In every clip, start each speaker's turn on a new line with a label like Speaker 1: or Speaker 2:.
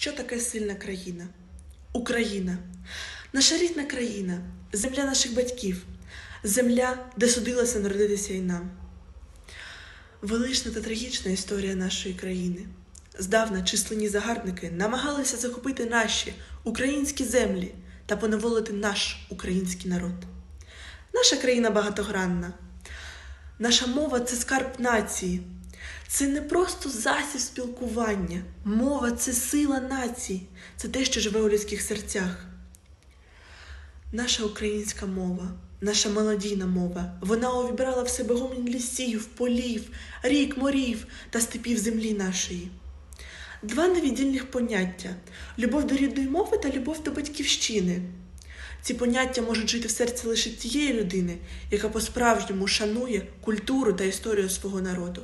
Speaker 1: Що таке сильна країна? Україна, наша рідна країна, земля наших батьків, земля, де судилося народитися і нам. Велична та трагічна історія нашої країни. Здавна численні загарбники намагалися захопити наші українські землі та поневолити наш український народ. Наша країна багатогранна. Наша мова це скарб нації. Це не просто засіб спілкування. Мова це сила нації, це те, що живе у людських серцях. Наша українська мова, наша мелодійна мова, вона увібрала в себе гомін лісів, полів, рік, морів та степів землі нашої. Два невіддільних поняття любов до рідної мови та любов до батьківщини. Ці поняття можуть жити в серці лише тієї людини, яка по-справжньому шанує культуру та історію свого народу.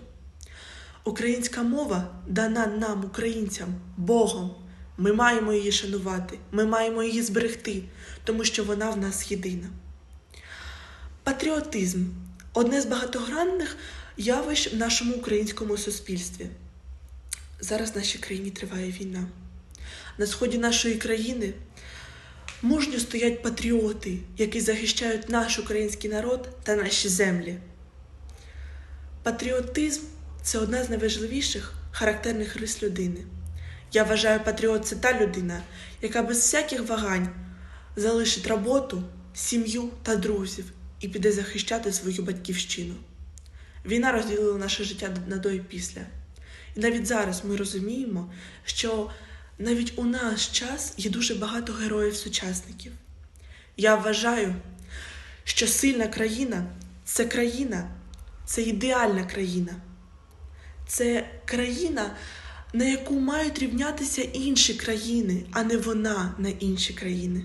Speaker 1: Українська мова дана нам, українцям, Богом. Ми маємо її шанувати, ми маємо її зберегти, тому що вона в нас єдина. Патріотизм одне з багатогранних явищ в нашому українському суспільстві. Зараз в нашій країні триває війна. На сході нашої країни мужньо стоять патріоти, які захищають наш український народ та наші землі. Патріотизм це одна з найважливіших характерних рис людини. Я вважаю, патріот це та людина, яка без всяких вагань залишить роботу, сім'ю та друзів і піде захищати свою батьківщину. Війна розділила наше життя на до і після. І навіть зараз ми розуміємо, що навіть у наш час є дуже багато героїв-сучасників. Я вважаю, що сильна країна це країна, це ідеальна країна. Це країна, на яку мають рівнятися інші країни, а не вона на інші країни.